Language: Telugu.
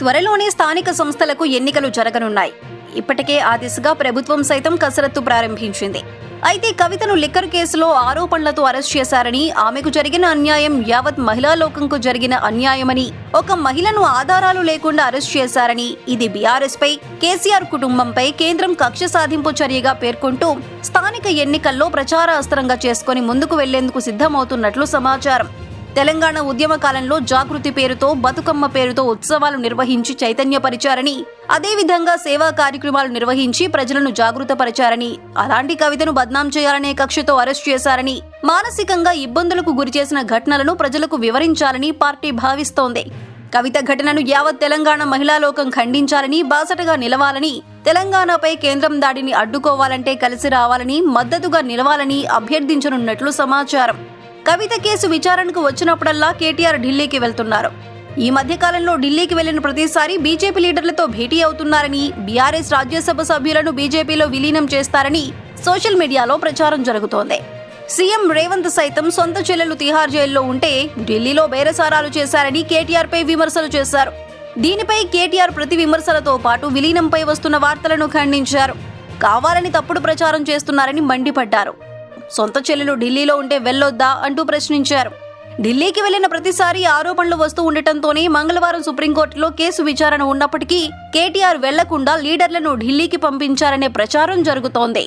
త్వరలోనే స్థానిక సంస్థలకు ఎన్నికలు జరగనున్నాయి. ఇప్పటికే ఆ దిశగా ప్రభుత్వం సైతం కసరత్తు ప్రారంభించింది. అయితే కవితను లిక్కర్ కేసులో ఆరోపణలతో అరెస్ట్ చేశారని ఆమెకు జరిగిన అన్యాయం యావత్ మహిళా లోకంకు జరిగిన అన్యాయమని ఒక మహిళను ఆధారాలు లేకుండా అరెస్ట్ చేశారని ఇది బీఆర్ఎస్ పై కేసీఆర్ కుటుంబంపై కేంద్రం కక్ష సాధింపు చర్యగా పేర్కొంటూ స్థానిక ఎన్నికల్లో ప్రచార అస్త్రంగా చేసుకుని ముందుకు వెళ్ళేందుకు సిద్ధమవుతున్నట్లు సమాచారం. తెలంగాణ ఉద్యమ కాలంలో జాగృతి పేరుతో బతుకమ్మ పేరుతో ఉత్సవాలు నిర్వహించి చైతన్యపరిచారని అదేవిధంగా సేవా కార్యక్రమాలు నిర్వహించి ప్రజలను జాగృతపరిచారని అలాంటి కవితను బద్నాం చేయాలనే కక్షతో అరెస్ట్ చేశారని మానసికంగా ఇబ్బందులకు గురిచేసిన ఘటనలను ప్రజలకు వివరించాలని పార్టీ భావిస్తోంది. కవిత ఘటనను యావత్ తెలంగాణ మహిళాలోకం ఖండించాలని బాసటగా నిలవాలని తెలంగాణపై కేంద్రం దాడిని అడ్డుకోవాలంటే కలిసి రావాలని మద్దతుగా నిలవాలని అభ్యర్థించనున్నట్లు సమాచారం. కవిత కేసు విచారణకు వచ్చినప్పుడల్లా కేటీఆర్ ఢిల్లీకి వెళ్తున్నారు. ఈ మధ్య కాలంలో ఢిల్లీకి వెళ్ళిన ప్రతిసారి బీజేపీ లీడర్లతో భేటీ అవుతున్నారని బీఆర్ఎస్ రాజ్యసభ సభ్యులను బీజేపీలో విలీనం చేస్తారని సోషల్ మీడియాలో ప్రచారం జరుగుతోంది. సీఎం రేవంత్ సైతం సొంత చెల్లెలు తిహార్ జైల్లో ఉంటే ఢిల్లీలో బేరసారాలు చేశారని కేటీఆర్పై విమర్శలు చేశారు. దీనిపై కేటీఆర్ ప్రతి విమర్శలతో పాటు విలీనంపై వస్తున్న వార్తలను ఖండించారు. కావాలని తప్పుడు ప్రచారం చేస్తున్నారని మండిపడ్డారు. సొంత చెల్లెలు ఢిల్లీలో ఉంటే వెళ్ళొద్దా అంటూ ప్రశ్నించారు. ఢిల్లీకి వెళ్ళిన ప్రతిసారి ఆరోపణలు వస్తూ ఉండటంతోనే మంగళవారం సుప్రీంకోర్టులో కేసు విచారణ ఉన్నప్పటికీ కేటీఆర్ వెళ్ళకుండా లీడర్లను ఢిల్లీకి పంపించారనే ప్రచారం జరుగుతోంది.